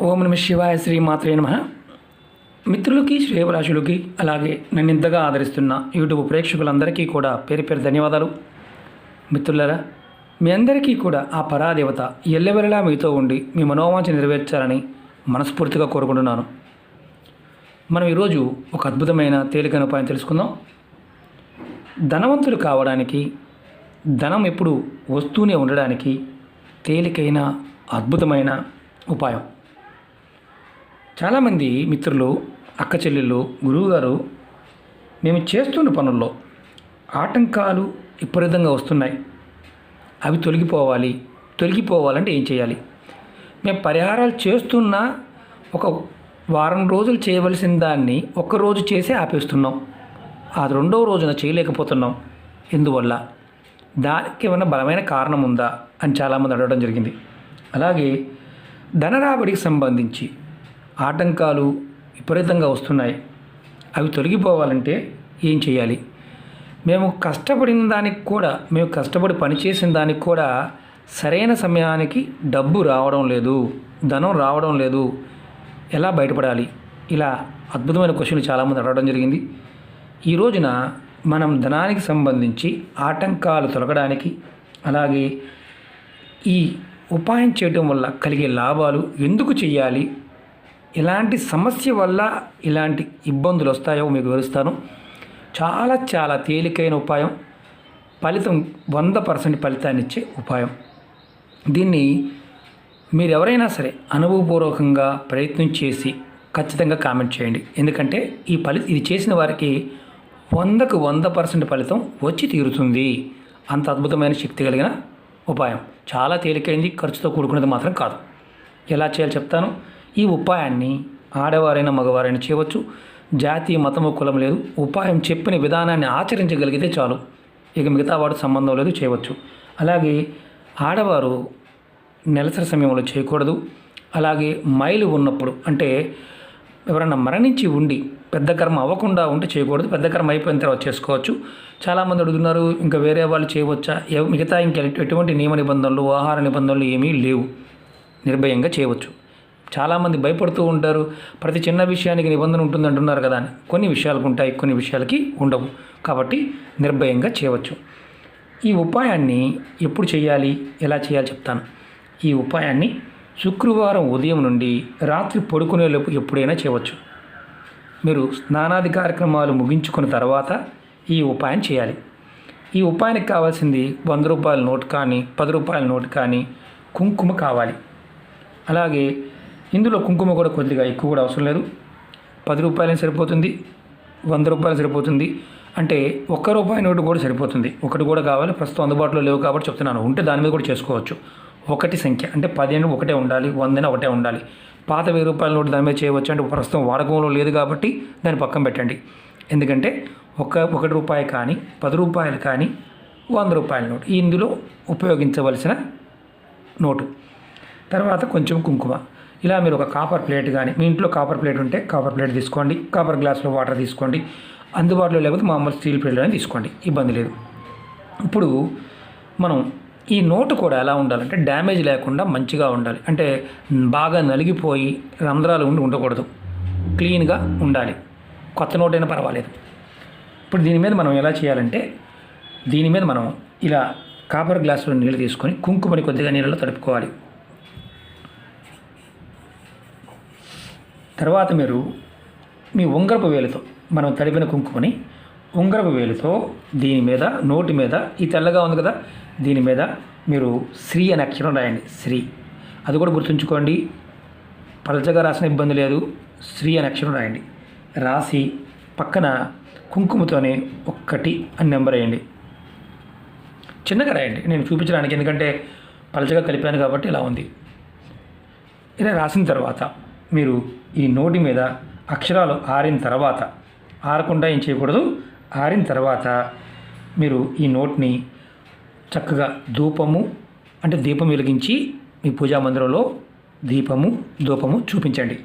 ఓం నమ శివాయ శ్రీ మాత్రే నమ. మిత్రులకి శ్రేయవరాశులకి అలాగే నన్ను ఇంతగా ఆదరిస్తున్న యూట్యూబ్ ప్రేక్షకులందరికీ కూడా పేరు పేరు ధన్యవాదాలు. మిత్రులరా మీ అందరికీ కూడా ఆ పరాదేవత ఎల్లవెల్లలా మీతో ఉండి మీ మనోవాంఛ నెరవేర్చాలని మనస్ఫూర్తిగా కోరుకుంటున్నాను. మనం ఈరోజు ఒక అద్భుతమైన తేలికైన ఉపాయం తెలుసుకుందాం. ధనవంతులు కావడానికి ధనం ఎప్పుడు వస్తూనే ఉండడానికి తేలికైన అద్భుతమైన ఉపాయం. చాలామంది మిత్రులు అక్క చెల్లెళ్ళు గురువుగారు మేము చేస్తున్న పనుల్లో ఆటంకాలు విపరీతంగా వస్తున్నాయి. అవి తొలగిపోవాలి తొలగిపోవాలంటే ఏం చేయాలి? మేము పరిహారాలు చేస్తున్నా ఒక వారం రోజులు చేయవలసిన దాన్ని ఒక్క రోజు చేసి ఆపేస్తున్నాం. ఆ రెండవ రోజున చేయలేకపోతున్నాం. ఎందువల్ల? దానికి ఏమైనా బలమైన కారణం ఉందా? అని చాలామంది అడగడం జరిగింది. అలాగే ధన రాబడికి సంబంధించి ఆటంకాలు విపరీతంగా వస్తున్నాయి. అవి తొలగిపోవాలంటే ఏం చేయాలి? మేము కష్టపడిన దానికి కూడా మేము కష్టపడి పనిచేసిన దానికి కూడా సరైన సమయానికి డబ్బు రావడం లేదు ధనం రావడం లేదు. ఎలా బయటపడాలి? ఇలా అద్భుతమైన క్వశ్చన్లు చాలామంది అడగడం జరిగింది. ఈ రోజున మనం ధనానికి సంబంధించి ఆటంకాలు తొలగడానికి అలాగే ఈ ఉపాయం చేయటం వల్ల కలిగే లాభాలు ఎందుకు చేయాలి? ఎలాంటి సమస్య వల్ల ఇలాంటి ఇబ్బందులు వస్తాయో మీకు వివరిస్తాను. చాలా చాలా తేలికైన ఉపాయం. ఫలితం వంద పర్సెంట్ ఫలితాన్ని ఇచ్చే ఉపాయం. దీన్ని మీరు ఎవరైనా సరే అనుభవపూర్వకంగా ప్రయత్నం చేసి ఖచ్చితంగా కామెంట్ చేయండి. ఎందుకంటే ఈ ఫలి ఇది చేసిన వారికి వందకు వంద పర్సెంట్ ఫలితం వచ్చి తీరుతుంది. అంత అద్భుతమైన శక్తి కలిగిన ఉపాయం. చాలా తేలికైంది ఖర్చుతో కూడుకున్నది మాత్రం కాదు. ఎలా చేయాలో చెప్తాను. ఈ ఉపాయాన్ని ఆడవారైనా మగవారైనా చేయవచ్చు. జాతి మతము కులం లేదు. ఉపాయం చెప్పిన విధానాన్ని ఆచరించగలిగితే చాలు. ఇక మిగతా వాడు సంబంధం లేదు చేయవచ్చు. అలాగే ఆడవారు నెలసరి సమయంలో చేయకూడదు. అలాగే మైలు ఉన్నప్పుడు అంటే ఎవరైనా మరణించి ఉండి పెద్ద కర్మ అవ్వకుండా ఉంటే చేయకూడదు. పెద్ద కర్మ అయిపోయిన తర్వాత చేసుకోవచ్చు. చాలామంది అడుగుతున్నారు ఇంకా వేరే వాళ్ళు చేయవచ్చా? మిగతా ఇంకా ఎటువంటి నియమ నిబంధనలు ఆహార నిబంధనలు ఏమీ లేవు. నిర్భయంగా చేయవచ్చు. చాలామంది భయపడుతూ ఉంటారు. ప్రతి చిన్న విషయానికి నిబంధన ఉంటుంది అంటున్నారు కదా అని. కొన్ని విషయాలకు ఉంటాయి కొన్ని విషయాలకి ఉండవు. కాబట్టి నిర్భయంగా చేయవచ్చు. ఈ ఉపాయాన్ని ఎప్పుడు చేయాలి? ఎలా చేయాలి చెప్తాను. ఈ ఉపాయాన్ని శుక్రవారం ఉదయం నుండి రాత్రి పడుకునేలోపు ఎప్పుడైనా చేయవచ్చు. మీరు స్నానాది కార్యక్రమాలు ముగించుకున్న తర్వాత ఈ ఉపాయం చేయాలి. ఈ ఉపాయానికి కావాల్సింది వంద రూపాయల నోట్ కానీ పది రూపాయల నోట్ కానీ కుంకుమ కావాలి. అలాగే ఇందులో కుంకుమ కూడా కొద్దిగా ఎక్కువ కూడా అవసరం లేదు. పది రూపాయలైనా సరిపోతుంది వంద రూపాయలు సరిపోతుంది. అంటే ఒక్క రూపాయి నోటు కూడా సరిపోతుంది. ఒకటి కూడా కావాలి ప్రస్తుతం అందుబాటులో లేవు కాబట్టి చెప్తున్నాను. ఉంటే దాని మీద కూడా చేసుకోవచ్చు. ఒకటి సంఖ్య అంటే పదిహేను ఒకటే ఉండాలి వందన ఒకటే ఉండాలి. పాత వెయ్యి రూపాయల నోటు దాని మీద చేయవచ్చు అంటే ప్రస్తుతం వాడకంలో లేదు కాబట్టి దాన్ని పక్కన పెట్టండి. ఎందుకంటే ఒక ఒకటి రూపాయి కానీ పది రూపాయలు కానీ వంద రూపాయల నోటు ఇందులో ఉపయోగించవలసిన నోటు. తర్వాత కొంచెం కుంకుమ. ఇలా మీరు ఒక కాపర్ ప్లేట్ కానీ మీ ఇంట్లో కాపర్ ప్లేట్ ఉంటే కాపర్ ప్లేట్ తీసుకోండి కాపర్ గ్లాస్లో వాటర్ తీసుకోండి అందుబాటులో లేకపోతే మామూలు స్టీల్ ప్లేట్లోనే తీసుకోండి ఇబ్బంది లేదు. ఇప్పుడు మనం ఈ నోటు కూడా ఎలా ఉండాలంటే డ్యామేజ్ లేకుండా మంచిగా ఉండాలి. అంటే బాగా నలిగిపోయి రంధ్రాలు ఉండి ఉండకూడదు. క్లీన్గా ఉండాలి. కొత్త నోట్ అయినా పర్వాలేదు. ఇప్పుడు దీని మీద మనం ఎలా చేయాలంటే దీని మీద మనం ఇలా కాపర్ గ్లాసులో నీళ్ళు తీసుకొని కుంకుమని కొద్దిగా నీళ్ళలో తడుపుకోవాలి. తర్వాత మీరు మీ ఉంగరపు వేలుతో మనం తడిపిన కుంకుమని ఉంగరపు వేలుతో దీని మీద నోటి మీద ఈ తెల్లగా ఉంది కదా దీని మీద మీరు శ్రీ అనే అక్షరం రాయండి. శ్రీ. అది కూడా గుర్తుంచుకోండి. పలచగా రాసిన ఇబ్బంది లేదు. శ్రీ అనే అక్షరం రాయండి. రాసి పక్కన కుంకుమతోనే ఒక్కటి అని నెంబర్ వేయండి. చిన్నగా రాయండి. నేను చూపించడానికి ఎందుకంటే పలచగా కలిపాను కాబట్టి ఇలా ఉంది. ఇలా రాసిన తర్వాత మీరు ఈ నోటి మీద అక్షరాలు ఆరిన తర్వాత ఆరకుండా ఏం చేయకూడదు? ఆరిన తర్వాత మీరు ఈ నోట్ని చక్కగా ధూపము అంటే దీపం వెలిగించి మీ పూజా మందిరంలో దీపము ధూపము చూపించండి.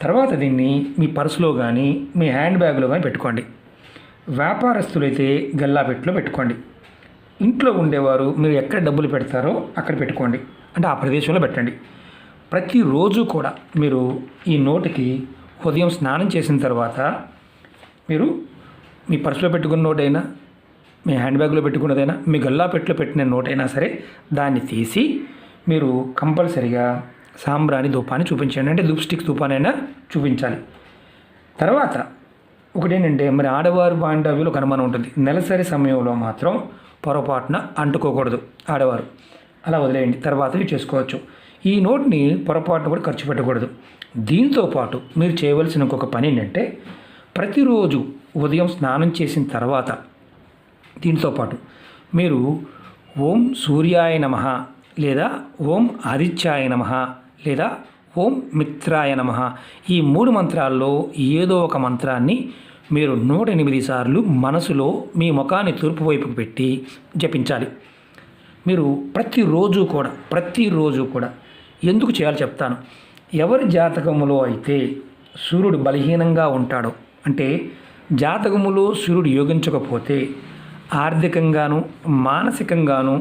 తర్వాత దీన్ని మీ పర్సులో కానీ మీ హ్యాండ్ బ్యాగ్లో కానీ పెట్టుకోండి. వ్యాపారస్తులైతే గల్లాపెట్టులో పెట్టుకోండి. ఇంట్లో ఉండేవారు మీరు ఎక్కడ డబ్బులు పెడతారో అక్కడ పెట్టుకోండి. అంటే ఆ ప్రదేశంలో పెట్టండి. ప్రతిరోజు కూడా మీరు ఈ నోటికి ఉదయం స్నానం చేసిన తర్వాత మీరు మీ పర్సులో పెట్టుకున్న నోటైనా మీ హ్యాండ్ బ్యాగ్లో పెట్టుకున్నదైనా మీ గల్లా పెట్టులో పెట్టిన నోటైనా సరే దాన్ని తీసి మీరు కంపల్సరిగా సాంబ్రాణి ధూపాన్ని చూపించండి. అంటే లిప్స్టిక్ ధూపానైనా చూపించాలి. తర్వాత ఒకటేనంటే మరి ఆడవారు బాండవ్యులు ఒక అనుమానం ఉంటుంది. నెలసరి సమయంలో మాత్రం పొరపాటున అంటుకోకూడదు ఆడవారు. అలా వదిలేయండి. తర్వాత ఇవి చేసుకోవచ్చు. ఈ నోట్ని పొరపాటున కూడా ఖర్చు పెట్టకూడదు. దీంతో పాటు మీరు చేయవలసిన ఇంకొక పని ఏంటంటే ప్రతిరోజు ఉదయం స్నానం చేసిన తర్వాత దీంతో పాటు మీరు ఓం సూర్యాయ నమ లేదా ఓం ఆదిత్యాయ నమ లేదా ఓం మిత్రాయ నమ ఈ మూడు మంత్రాల్లో ఏదో ఒక మంత్రాన్ని మీరు నూట ఎనిమిది సార్లు మనసులో మీ ముఖాన్ని తూర్పు వైపుకు పెట్టి జపించాలి. మీరు ప్రతిరోజు కూడా ప్రతిరోజు కూడా ఎందుకు చేయాలో చెప్తాను. ఎవరి జాతకములో అయితే సూర్యుడు బలహీనంగా ఉంటాడో అంటే జాతకములో సూర్యుడు యోగించకపోతే ఆర్థికంగాను మానసికంగాను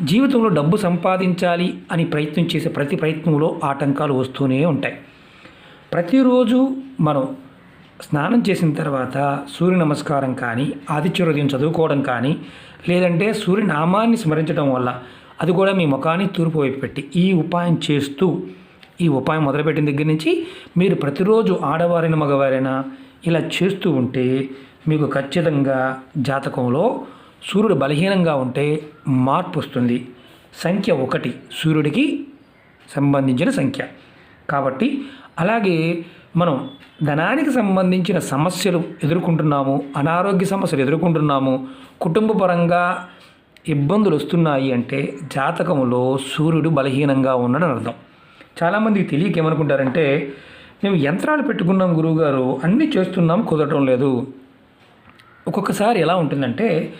జీవితంలో డబ్బు సంపాదించాలి అని ప్రయత్నం చేసే ప్రతి ప్రయత్నంలో ఆటంకాలు వస్తూనే ఉంటాయి. ప్రతిరోజు మనం స్నానం చేసిన తర్వాత సూర్య నమస్కారం కానీ ఆదిత్యోదయం చదువుకోవడం కానీ లేదంటే సూర్యనామాన్ని స్మరించడం వల్ల అది కూడా మీ ముఖాన్ని తూర్పు వైపు పెట్టి ఈ ఉపాయం చేస్తూ ఈ ఉపాయం మొదలుపెట్టిన దగ్గర నుంచి మీరు ప్రతిరోజు ఆడవారైన మగవారైనా ఇలా చేస్తూ ఉంటే మీకు ఖచ్చితంగా జాతకంలో సూర్యుడు బలహీనంగా ఉంటే మార్పు వస్తుంది. సంఖ్య ఒకటి సూర్యుడికి సంబంధించిన సంఖ్య. కాబట్టి అలాగే మనం ధనానికి సంబంధించిన సమస్యలు ఎదుర్కొంటున్నాము అనారోగ్య సమస్యలు ఎదుర్కొంటున్నాము కుటుంబ పరంగా ఇబ్బందులు వస్తున్నాయి అంటే జాతకంలో సూర్యుడు బలహీనంగా ఉన్నాడని అర్థం. చాలామందికి తెలియక ఏమనుకుంటారంటే మేము యంత్రాలు పెట్టుకున్నాం గురువుగారు అన్నీ చేస్తున్నాం కుదరటం లేదు. ఒక్కొక్కసారి ఎలా ఉంటుందంటే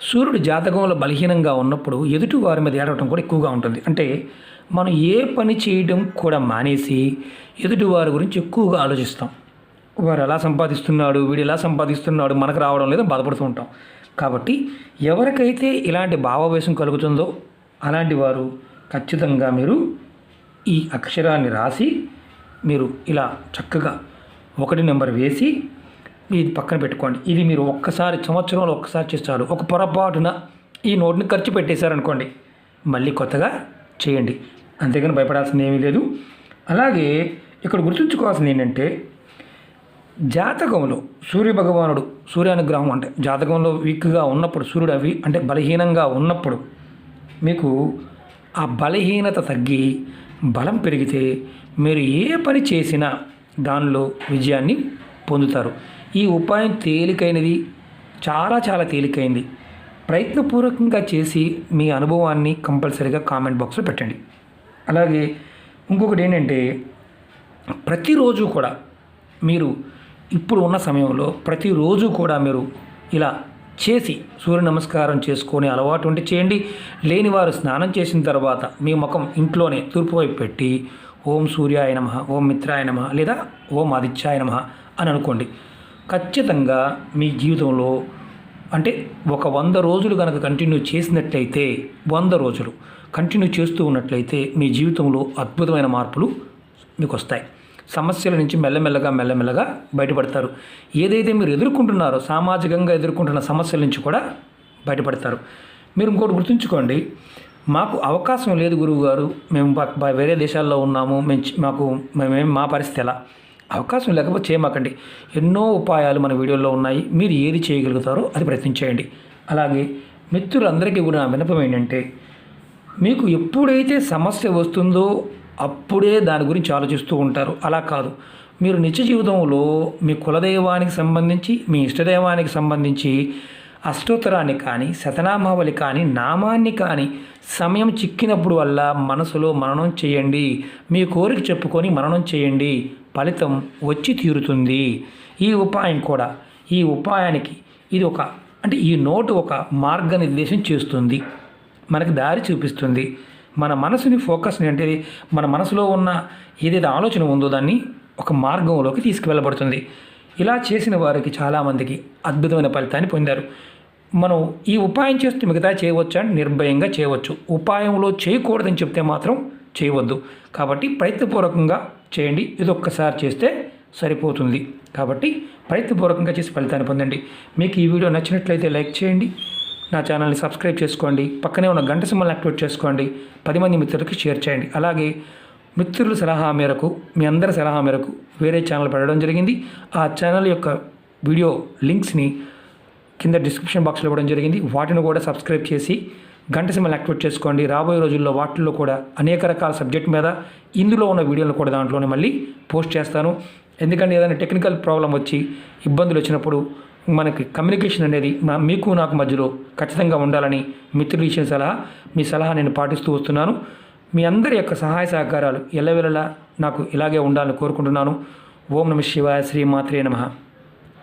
సూర్యుడు జాతకంలో బలహీనంగా ఉన్నప్పుడు ఎదుటి వారి మీద ఏడవటం కూడా ఎక్కువగా ఉంటుంది. అంటే మనం ఏ పని చేయడం కూడా మానేసి ఎదుటి వారి గురించి ఎక్కువగా ఆలోచిస్తాం. వారు ఎలా సంపాదిస్తున్నాడు వీడు ఎలా సంపాదిస్తున్నాడు మనకు రావడం లేదో బాధపడుతూ ఉంటాం. కాబట్టి ఎవరికైతే ఇలాంటి భావావేశం కలుగుతుందో అలాంటి వారు ఖచ్చితంగా మీరు ఈ అక్షరాన్ని రాసి మీరు ఇలా చక్కగా ఒకటి నెంబర్ వేసి ఇది పక్కన పెట్టుకోండి. ఇది మీరు ఒక్కసారి సంవత్సరంలో ఒక్కసారి చేస్తారు. ఒక పొరపాటున ఈ నోట్ని ఖర్చు పెట్టేశారనుకోండి. మళ్ళీ కొత్తగా చేయండి. అంతేగాని భయపడాల్సింది ఏమీ లేదు. అలాగే ఇక్కడ గుర్తుంచుకోవాల్సింది ఏంటంటే జాతకంలో సూర్య భగవానుడు సూర్యానుగ్రహం అంటే జాతకంలో వీక్గా ఉన్నప్పుడు సూర్యుడు అవి అంటే బలహీనంగా ఉన్నప్పుడు మీకు ఆ బలహీనత తగ్గి బలం పెరిగితే మీరు ఏ పని చేసినా దానిలో విజయాన్ని పొందుతారు. ఈ ఉపాయం తేలికైనది చాలా చాలా తేలికైంది. ప్రయత్నపూర్వకంగా చేసి మీ అనుభవాన్ని కంపల్సరీగా కామెంట్ బాక్స్లో పెట్టండి. అలాగే ఇంకొకటి ఏంటంటే ప్రతిరోజు కూడా మీరు ఇప్పుడు ఉన్న సమయంలో ప్రతిరోజు కూడా మీరు ఇలా చేసి సూర్య నమస్కారం చేసుకొని అలవాటు ఉంటే చేయండి. లేని వారు స్నానం చేసిన తర్వాత మీ ముఖం ఇంట్లోనే తూర్పు వైపు పెట్టి ఓం సూర్యాయ నమ ఓం మిత్రాయ నమ లేదా ఓం ఆదిత్యాయ నమ అని అనుకోండి. ఖచ్చితంగా మీ జీవితంలో అంటే ఒక వంద రోజులు కనుక కంటిన్యూ చేసినట్లయితే వంద రోజులు కంటిన్యూ చేస్తూ ఉన్నట్లయితే మీ జీవితంలో అద్భుతమైన మార్పులు మీకు వస్తాయి. సమస్యల నుంచి మెల్లమెల్లగా మెల్లమెల్లగా బయటపడతారు. ఏదైతే మీరు ఎదుర్కొంటున్నారో సామాజికంగా ఎదుర్కొంటున్న సమస్యల నుంచి కూడా బయటపడతారు. మీరు ఇంకోటి గుర్తుంచుకోండి మాకు అవకాశం లేదు గురువు గారు మేము వేరే దేశాల్లో ఉన్నాము. మేము మాకు మేమేం మా పరిస్థితి ఎలా? అవకాశం లేకపోతే చేయమాకండి. ఎన్నో ఉపాయాలు మన వీడియోలో ఉన్నాయి. మీరు ఏది చేయగలుగుతారో అది ప్రయత్నించేయండి అలాగే మిత్రులందరికీ కూడా నా వినపం ఏంటంటే మీకు ఎప్పుడైతే సమస్య వస్తుందో అప్పుడే దాని గురించి ఆలోచిస్తూ ఉంటారు. అలా కాదు. మీరు నిత్య జీవితంలో మీ కులదైవానికి సంబంధించి మీ ఇష్టదైవానికి సంబంధించి అష్టోత్తరాన్ని కానీ శతనామావళి కానీ నామాన్ని కానీ సమయం చిక్కినప్పుడు వల్ల మనసులో మననం చేయండి. మీ కోరిక చెప్పుకొని మననం చేయండి. ఫలితం వచ్చి తీరుతుంది. ఈ ఉపాయం కూడా ఈ ఉపాయానికి ఇది ఒక అంటే ఈ నోటు ఒక మార్గనిర్దేశం చేస్తుంది. మనకి దారి చూపిస్తుంది. మన మనసుని ఫోకస్ని అంటే మన మనసులో ఉన్న ఏదైతే ఆలోచన ఉందో దాన్ని ఒక మార్గంలోకి తీసుకువెళ్ళబడుతుంది. ఇలా చేసిన వారికి చాలామందికి అద్భుతమైన ఫలితాన్ని పొందారు. మనం ఈ ఉపాయం చేస్తే మిగతా చేయవచ్చు? అని నిర్భయంగా చేయవచ్చు. ఉపాయంలో చేయకూడదని చెప్తే మాత్రం చేయవద్దు. కాబట్టి ప్రయత్నపూర్వకంగా చేయండి. ఇది ఒక్కసారి చేస్తే సరిపోతుంది. కాబట్టి ప్రయత్నపూర్వకంగా చేసి ఫలితాన్ని పొందండి. మీకు ఈ వీడియో నచ్చినట్లయితే లైక్ చేయండి. నా ఛానల్ని సబ్స్క్రైబ్ చేసుకోండి. పక్కనే ఉన్న గంట సింబల్ యాక్టివేట్ చేసుకోండి. పది మంది మిత్రులకి షేర్ చేయండి. అలాగే మిత్రుల సలహా మేరకు మీ అందరి సలహా మేరకు వేరే ఛానల్ పెట్టడం జరిగింది. ఆ ఛానల్ యొక్క వీడియో లింక్స్ని కింద డిస్క్రిప్షన్ బాక్స్లో ఇవ్వడం జరిగింది. వాటిని కూడా సబ్స్క్రైబ్ చేసి గంట సింబల్ యాక్టివేట్ చేసుకోండి. రాబోయే రోజుల్లో వాటిల్లో కూడా అనేక రకాల సబ్జెక్ట్ మీద ఇందులో ఉన్న వీడియోలు కూడా దాంట్లోనే మళ్ళీ పోస్ట్ చేస్తాను. ఎందుకంటే ఏదైనా టెక్నికల్ ప్రాబ్లం వచ్చి ఇబ్బందులు వచ్చినప్పుడు మనకి కమ్యూనికేషన్ అనేది మీకు నాకు మధ్యలో ఖచ్చితంగా ఉండాలని మిత్రులు ఇచ్చిన సలహా మీ సలహా నేను పాటిస్తూ వస్తున్నాను. మీ అందరి యొక్క సహాయ సహకారాలు ఎల్లవెల్లలా నాకు ఇలాగే ఉండాలని కోరుకుంటున్నాను. ఓం నమ శివాయ శ్రీ మాత్రే నమః.